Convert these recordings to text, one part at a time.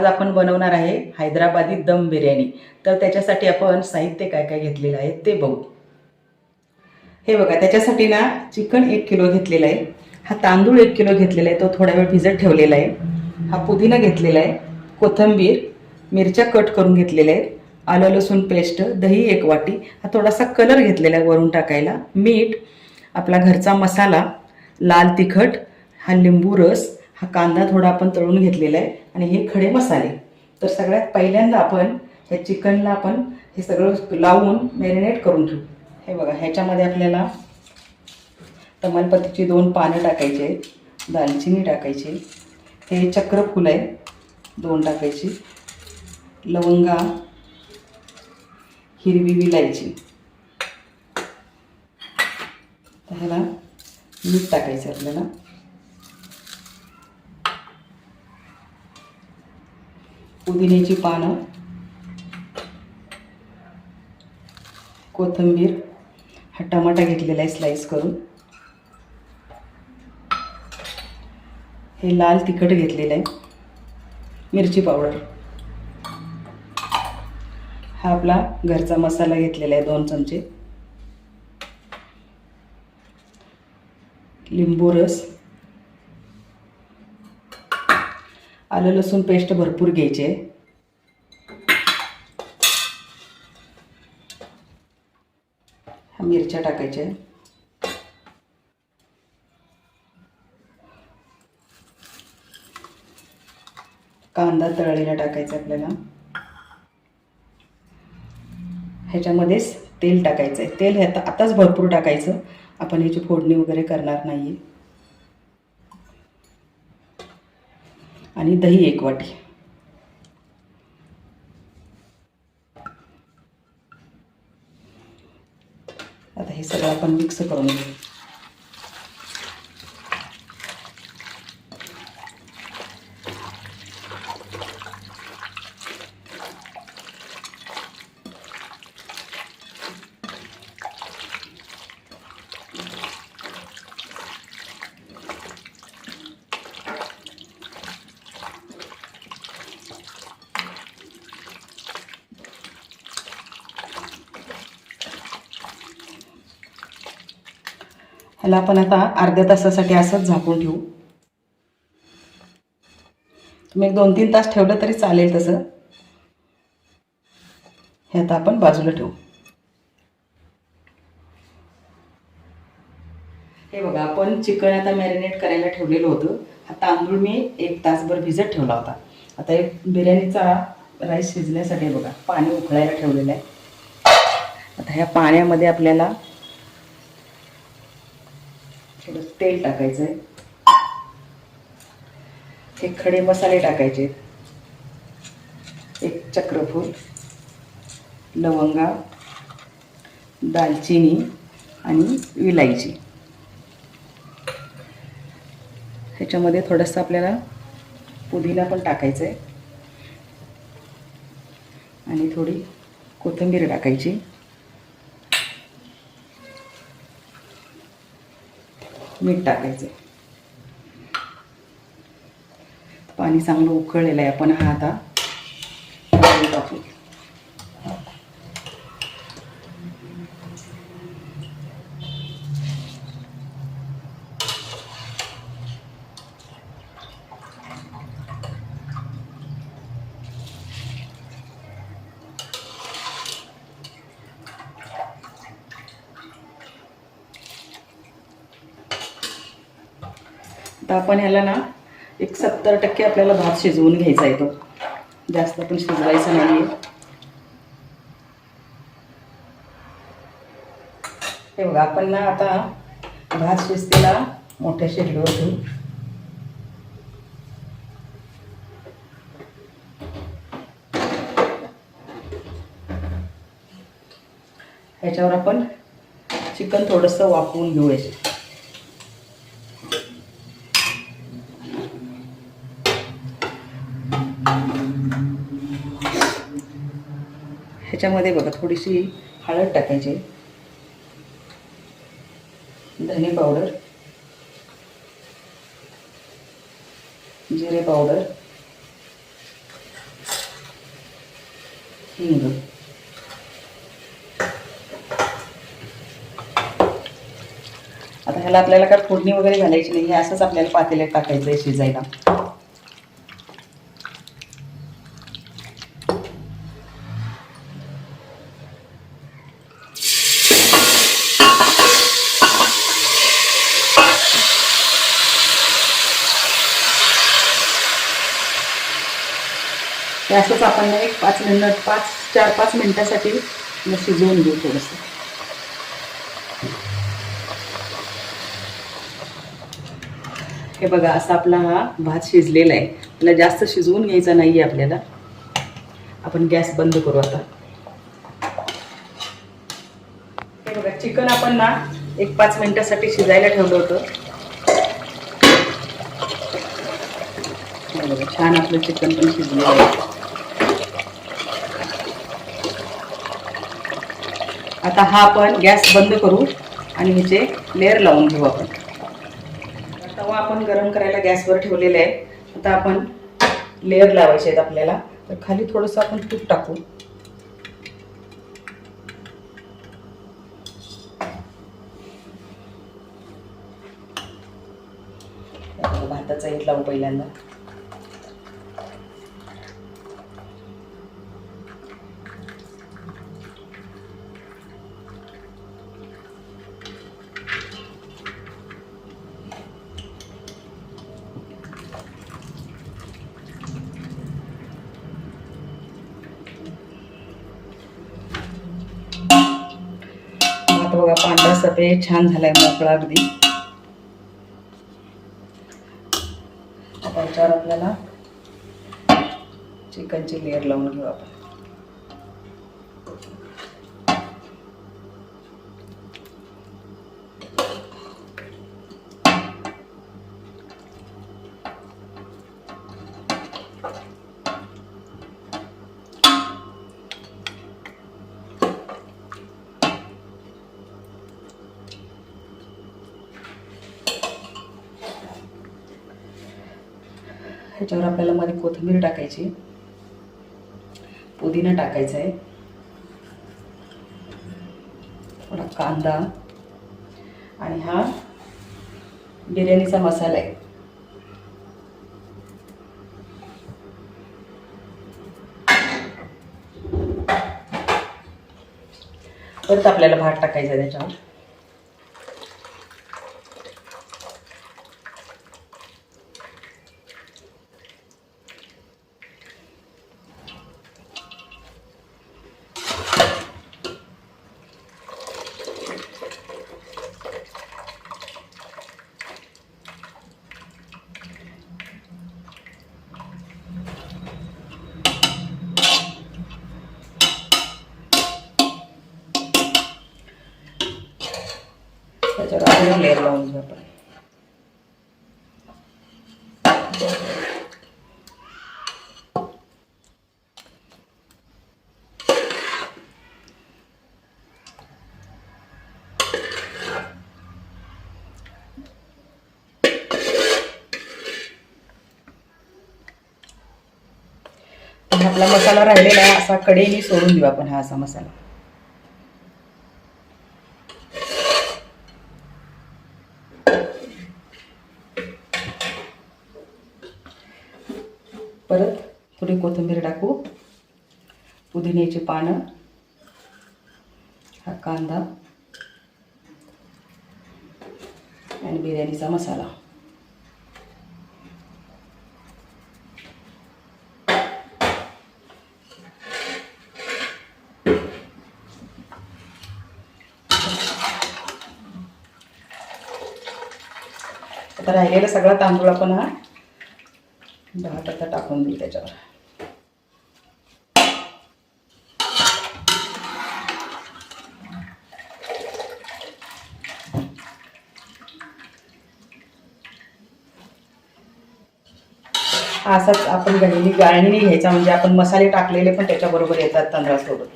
आज आपण बनवणार आहे हैदराबादी दम बिर्याणी. तर त्याच्यासाठी आपण साहित्य काय काय घेतलेलं आहे ते बघू. हे बघा त्याच्यासाठी ना चिकन एक किलो घेतलेलं आहे. हा तांदूळ एक किलो घेतलेला आहे तो थोडा वेळ भिजत ठेवलेला आहे. हा पुदिना घेतलेला आहे कोथिंबीर मिरच्या कट करून घेतलेल्या आहेत आलं लसूण पेस्ट दही एक वाटी हा थोडासा कलर घेतलेला आहे वरून टाकायला मीठ आपला घरचा मसाला लाल तिखट हा लिंबू रस हा कांदा थोडा आपण तळून घेतलेला आहे आणि हे खडे मसाले. तर सगळ्यात पहिल्यांदा आपण ह्या चिकनला आपण हे सगळं लावून मॅरिनेट करून ठेवू हे बघा ह्याच्यामध्ये आपल्याला तमालपत्तीची दोन पानं टाकायची आहेत दालचिनी टाकायची हे चक्रफूल आहे दोन टाकायची लवंगा हिरवी विलायची. ह्याला मीठ टाकायचं आपल्याला. पुदिन्याची पानं कोथिंबीर हा टमाटा घेतलेला आहे स्लाईस करून. हे लाल तिखट घेतलेलं आहे मिरची पावडर. हा आपला घरचा मसाला घेतलेला आहे दोन चमचे. लिंबू रस. आलं लसूण पेस्ट भरपूर घ्यायची. आहे ह्या मिरच्या टाकायच्या. कांदा तळलेला टाकायचा आपल्याला. ह्याच्यामध्येच तेल टाकायचं आहे तेल ह्या आता आताच भरपूर टाकायचं. आपण ह्याची फोडणी वगैरे करणार नाही आणि दही एक वाटी. आता हे सगळं आपण मिक्स करून घेऊ. याला आपण आता अर्ध्या तासासाठी असंच झाकून ठेवू. तुम्ही एक दोन तीन तास ठेवलं तरी चालेल तसं. हे आता आपण बाजूला ठेवू. हे बघा आपण चिकन आता मॅरिनेट करायला ठेवलेलं होतं. हा तांदूळ मी एक तासभर भिजत ठेवला होता. आता एक बिर्याणीचा राईस शिजण्यासाठी बघा पाणी उकळायला ठेवलेलं आहे. आता ह्या पाण्यामध्ये आपल्याला थोडं तेल टाकायचं आहे हे खडे मसाले टाकायचे. एक चक्रफूल लवंगा दालचिनी आणि विलायची ह्याच्यामध्ये थोडंसं आपल्याला पुदिना पण टाकायचं आहे आणि थोडी कोथिंबीर टाकायची. मीठ टाकायचं. पाणी चांगलं उकळलेलं आहे. आपण हा आता तांदूळ टाकू आता आपण ह्याला ना एक सत्तर टक्के आपल्याला भात शिजवून घ्यायचा आहे तो. जास्त पण शिजवायचा नाही आहे हे बघा आपण ना आता भात शिजतेला मोठ्या शेगडीवर ठेवू ह्याच्यावर आपण चिकन थोडंसं वाफवून घेऊया. ह्याच्यामध्ये बघा थोडीशी हळद टाकायची. धने पावडर. जिरे पावडर. हिंग. आता ह्याला आपल्याला काय फोडणी वगैरे घालायची नाही हे असंच आपल्याला पातेल्यात टाकायचं आहे शिजायला. असंच आपण एक पाच मिनिट पाच चार पाच मिनटासाठी शिजवून घेऊ थोडंसं. हे बघा असा आपला हा भात शिजलेला आहे. त्याला जास्त शिजवून घ्यायचा नाही आहे आपल्याला. आपण गॅस बंद करू आता. हे बघा चिकन आपण ना एक पाच मिनिटासाठी शिजायला ठेवलं होतं. छान आपलं चिकन पण शिजलेलं आहे. आता हा आपण गॅस बंद करू आणि ह्याचे लेअर लावून घेऊ आपण. तवा आपण गरम करायला गॅसवर ठेवलेला आहे. आता आपण लेअर लावायचे आहेत आपल्याला. तर खाली थोडंसं आपण तूप टाकू. भाताचा येत लावू पहिल्यांदा. पांढरा छान झालाय मोकळा अगदी. आता याच्यावर आपल्याला चिकनची लेअर लावून घेऊ आपण. ह्याच्यावर आपल्याला मध्ये कोथिंबीर टाकायची. पुदिना टाकायचा आहे. थोडा कांदा. आणि हा बिर्याणीचा मसाला आहे. परत आपल्याला भात टाकायचा आहे त्याच्यावर अजून लेअर लावून घेऊ आपण आणि आपला मसाला राहिलेला आहे असा कडेने सोडून देऊ आपण हा असा मसाला. परत थोडी कोथिंबीर टाकू पुदिन्याची पानं हा कांदा आणि बिर्याणीचा मसाला. आता राहिलेला सगळा तांदूळ आपण हा दहा टक्का टाकून देऊ त्याच्यावर. असंच असाच आपण गहिनी गाळणी घ्यायचा म्हणजे आपण मसाले टाकलेले पण त्याच्याबरोबर येतात तांदळासोबत.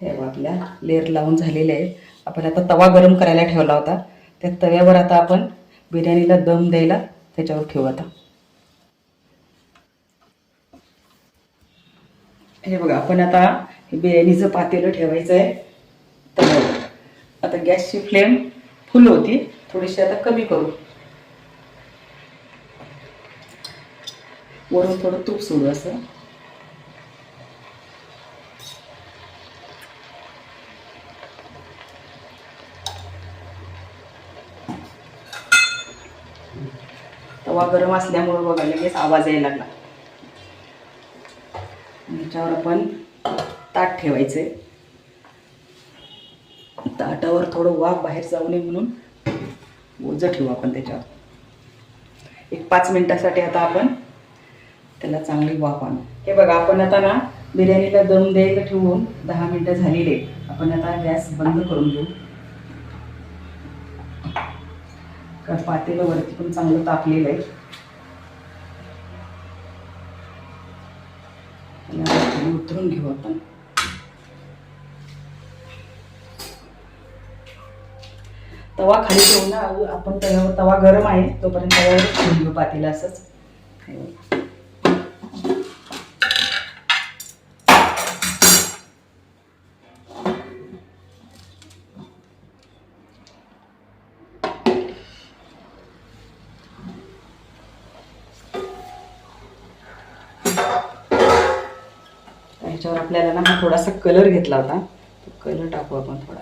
हे आपल्या लेअर लावून झालेले आहे आपण आता तवा गरम करायला ठेवला होता. त्या तव्यावर आता आपण बिर्याणीला दम द्यायला त्याच्यावर ठेवू आता. हे बघा आपण आता हे बिर्याणीचं पातेलं ठेवायचं आहे. तव्यावर. आता गॅसची फ्लेम फुल होती. थोडीशी आता कमी करू. वरून थोडं तूप सोडू असं तवा गरम असल्यामुळं बघा लगेच आवाज यायला लागला. याच्यावर आपण ताट ठेवायचे ताटावर थोडं वाफ बाहेर जाऊ नये म्हणून ओझं ठेवू आपण त्याच्यावर. एक पाच मिनिटासाठी आता आपण त्याला चांगली वाफ आणू. हे बघा आपण आता ना बिर्याणीला दम द्यायला ठेवून दहा मिनिटं झालेले आपण आता गॅस बंद करून घेऊ. कारण पातेलं वरती पण चांगलं तापलेलं आहे याला खाली उतरून घेऊ आपण. तवा खाली ठेवू ना आपण तवा गरम आहे तोपर्यंत तव्यावर घेऊ पातेला असंच. ह्याच्यावर आपल्याला ना हा थोडासा कलर घेतला होता. तो कलर टाकू आपण थोडा.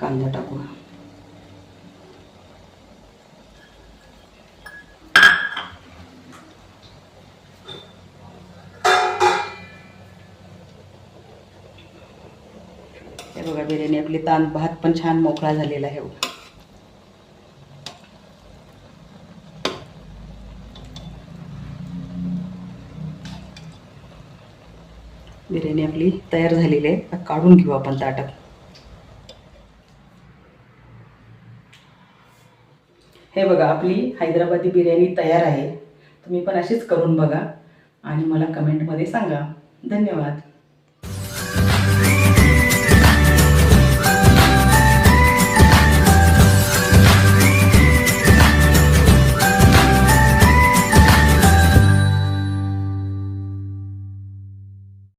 कांदा टाकू हे बघा बिर्याणी आपली तान भात पण छान मोकळा झालेला आहे बघा बिर्याणी आपली तयार झालेली आहे. आता काढून घेऊ आपण ताटात. हे बघा आपली हैदराबादी बिर्याणी तयार आहे. तुम्ही पण अशीच करून बघा आणि मला कमेंटमध्ये सांगा. धन्यवाद.